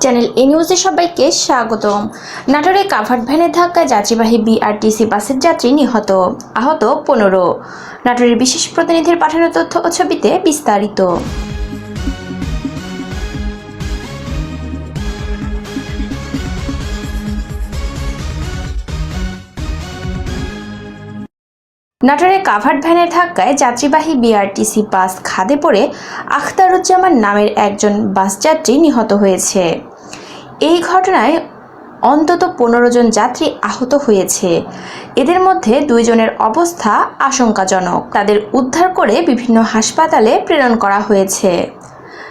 Channel এ নিউজে সবাইকে স্বাগতম। নাটোরে কাভার্ড ভ্যানের ধাক্কায় যাত্রীবাহী বিআরটিসি বাসের যাত্রী নিহত। আহত পনেরো। নাটোরের বিশেষ প্রতিনিধির পাঠানো তথ্য ও ছবিতে বিস্তারিত। নাটোরে কাভার্ড ভ্যানের ধাক্কায় যাত্রীবাহী বিআরটিসি বাস খাদে পড়ে আখতারুজ্জামান নামের একজন বাস যাত্রী নিহত হয়েছে। এই ঘটনায় অন্তত পনেরো জন যাত্রী আহত হয়েছে। এদের মধ্যে দুইজনের অবস্থা আশঙ্কাজনক। তাদের উদ্ধার করে বিভিন্ন হাসপাতালে প্রেরণ করা হয়েছে।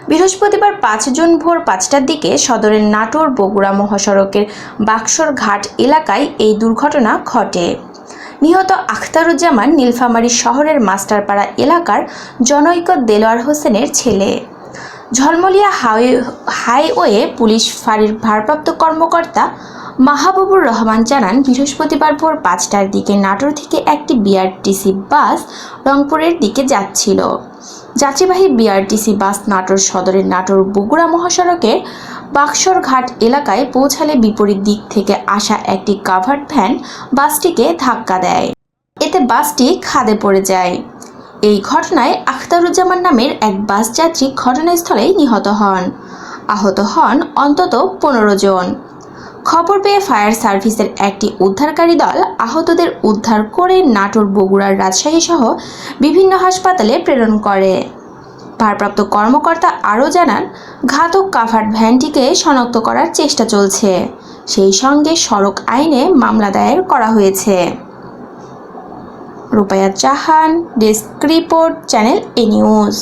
বৃহস্পতিবার পাঁচ জুন ভোর পাঁচটার দিকে সদরের নাটোর বগুড়া মহাসড়কের বাক্সর ঘাট এলাকায় এই দুর্ঘটনা ঘটে। নিহত আখতারুজ্জামান নীলফামারী শহরের মাস্টারপাড়া এলাকার জনৈক দেলোয়ার হোসেনের ছেলে। ঝলমলিয়া হাই হাইওয়ে পুলিশ ফাঁড়ির ভারপ্রাপ্ত কর্মকর্তা মাহবুবুর রহমান জানান, বৃহস্পতিবার ভোর পাঁচটার দিকে নাটোর থেকে একটি বিআরটিসি বাস রংপুরের দিকে যাচ্ছিল। যাত্রীবাহী বিআরটিসি বাস নাটোর সদরের নাটোর বগুড়া মহাসড়কের বাক্সর ঘাট এলাকায় পৌঁছালে বিপরীত দিক থেকে আসা একটি কাভার্ড ভ্যান বাসটিকে ধাক্কা দেয়। এতে বাসটি খাদে পড়ে যায়। এই ঘটনায় আখতারুজ্জামান নামের এক বাস যাত্রী ঘটনাস্থলেই নিহত হন। আহত হন অন্তত পনেরো জন। খবর পেয়ে ফায়ার সার্ভিসের একটি উদ্ধারকারী দল আহতদের উদ্ধার করে নাটোর বগুড়ার রাজশাহী সহ বিভিন্ন হাসপাতালে প্রেরণ করে। ভারপ্রাপ্ত কর্মকর্তা আরও জানান, ঘাতক কাভার্ড ভ্যানটিকে শনাক্ত করার চেষ্টা চলছে। সেই সঙ্গে সড়ক আইনে মামলা দায়ের করা হয়েছে। রূপায়া চাহান, desk report, channel A news.